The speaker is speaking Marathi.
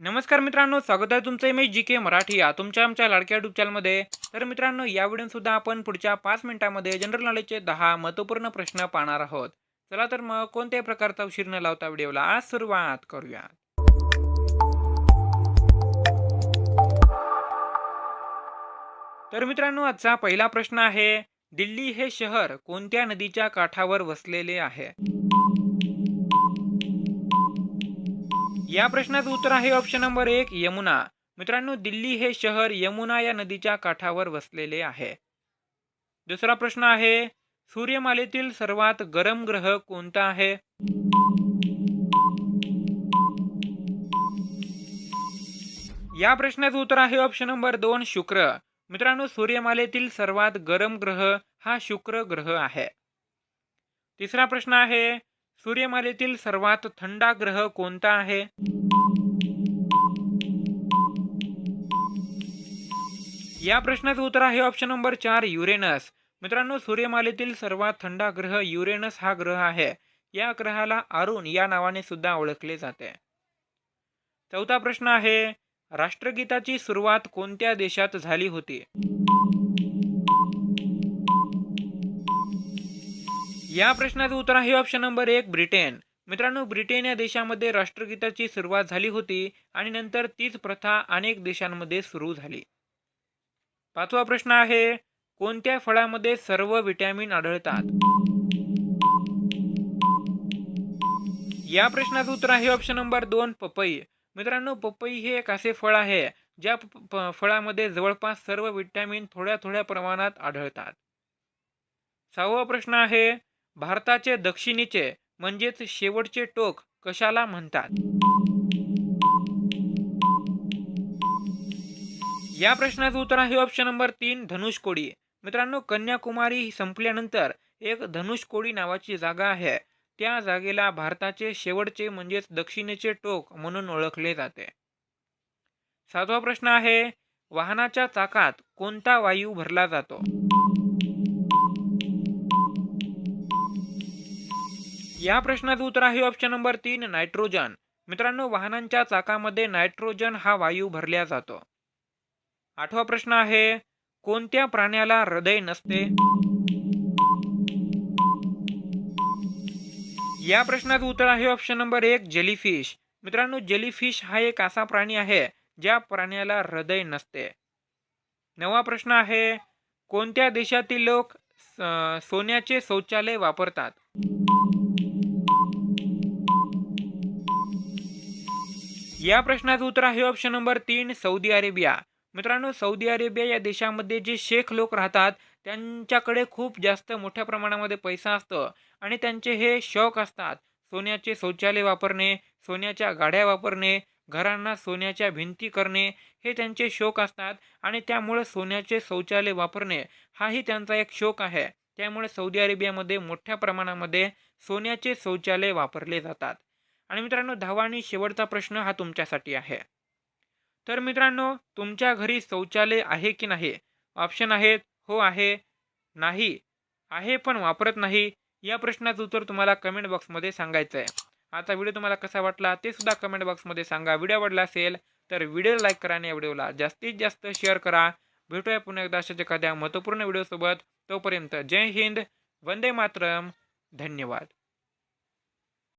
नमस्कार मित्रांनो स्वागत आहे तुमचं एम जी के मराठी या तुमच्या आमच्या लाडक्या युट्यूब चॅनलमध्ये तर मित्रांनो या व्हिडिओ सुद्धा आपण पुढच्या पाच मिनिटांमध्ये जनरल नॉलेजचे दहा महत्त्वपूर्ण प्रश्न पाहणार आहोत. चला तर मग कोणत्याही प्रकारचा उशीर न लावता व्हिडिओला आज सुरुवात करूया तर मित्रांनो आजचा पहिला प्रश्न आहे दिल्ली हे शहर कोणत्या नदीच्या काठावर वसलेले आहे? या प्रश्नाचं उत्तर आहे ऑप्शन नंबर एक यमुना. मित्रांनो दिल्ली हे शहर यमुना या नदीच्या काठावर वसलेले आहे. दुसरा प्रश्न आहे सूर्यमालेतील सर्वात गरम ग्रह कोणता आहे? या प्रश्नाचं उत्तर आहे ऑप्शन नंबर दोन शुक्र. मित्रांनो सूर्यमालेतील सर्वात गरम ग्रह हा शुक्र ग्रह आहे. तिसरा प्रश्न आहे सूर्यमालेतील सर्वात थंडा ग्रह कोणता आहे? या प्रश्नाचं उत्तर आहे ऑप्शन नंबर चार युरेनस मित्रांनो सूर्यमालेतील सर्वात थंडा ग्रह युरेनस हा ग्रह आहे. या ग्रहाला अरुण या नावाने सुद्धा ओळखले जाते. चौथा प्रश्न आहे राष्ट्रगीताची सुरुवात कोणत्या देशात झाली होती? या प्रश्नाचं उत्तर आहे ऑप्शन नंबर एक ब्रिटेन मित्रांनो ब्रिटेन या देशामध्ये राष्ट्रगीताची सुरुवात झाली होती आणि नंतर तीच प्रथा अनेक देशांमध्ये सुरू झाली. पाचवा प्रश्न आहे कोणत्या फळामध्ये सर्व विटॅमिन आढळतात? या प्रश्नाचं उत्तर आहे ऑप्शन नंबर दोन पपई. मित्रांनो पपई हे एक असे फळ आहे ज्या फळामध्ये जवळपास सर्व विटॅमिन थोड्या थोड्या प्रमाणात आढळतात. सहावा प्रश्न आहे भारताचे दक्षिणेचे म्हणजेच शेवटचे टोक कशाला म्हणतात? या प्रश्नाचं उत्तर आहे ऑप्शन नंबर तीन धनुषकोडी मित्रांनो कन्याकुमारी संपल्यानंतर एक धनुषकोडी नावाची जागा आहे. त्या जागेला भारताचे शेवटचे म्हणजेच दक्षिणेचे टोक म्हणून ओळखले जाते. सातवा प्रश्न आहे वाहनाच्या चाकात कोणता वायू भरला जातो? या प्रश्नाचं उत्तर आहे ऑप्शन नंबर तीन नायट्रोजन मित्रांनो वाहनांच्या चाकामध्ये नायट्रोजन हा वायू भरला जातो. आठवा प्रश्न आहे कोणत्या प्राण्याला हृदय नसते? या प्रश्नाचं उत्तर आहे ऑप्शन नंबर एक जेलीफिश मित्रांनो जेलीफिश हा एक असा प्राणी आहे ज्या प्राण्याला हृदय नसते. नवा प्रश्न आहे कोणत्या देशातील लोक सोन्याचे शौचालय वापरतात? या प्रश्नाचं उत्तर आहे ऑप्शन नंबर तीन सौदी अरेबिया. मित्रांनो सौदी अरेबिया या देशामध्ये जे शेख लोक राहतात त्यांच्याकडे खूप जास्त मोठ्या प्रमाणामध्ये पैसा असतो आणि त्यांचे हे शौक असतात. सोन्याचे शौचालय वापरणे सोन्याच्या गाड्या वापरणे घरांना सोन्याच्या भिंती करणे हे त्यांचे शौक असतात आणि त्यामुळे सोन्याचे शौचालय वापरणे हाही त्यांचा एक शौक आहे. त्यामुळे सौदी अरेबियामध्ये मोठ्या प्रमाणामध्ये सोन्याचे शौचालय वापरले जातात. आणि मित्रांनो दहावा आणि शेवटचा प्रश्न हा तुमच्यासाठी आहे. तर मित्रांनो तुमच्या घरी शौचालय आहे की नाही? ऑप्शन आहेत हो आहे नाही आहे पण वापरत नाही. या प्रश्नाचं उत्तर तुम्हाला कमेंट बॉक्समध्ये सांगायचं आहे. आता व्हिडिओ तुम्हाला कसा वाटला ते सुद्धा कमेंट बॉक्समध्ये सांगा. व्हिडिओ आवडला असेल तर व्हिडिओ लाईक करा आणि या व्हिडिओला जास्तीत जास्त शेअर करा. भेटूया पुन्हा एकदा अशाच एखाद्या महत्त्वपूर्ण व्हिडिओसोबत तोपर्यंत जय हिंद वंदे मातरम. धन्यवाद.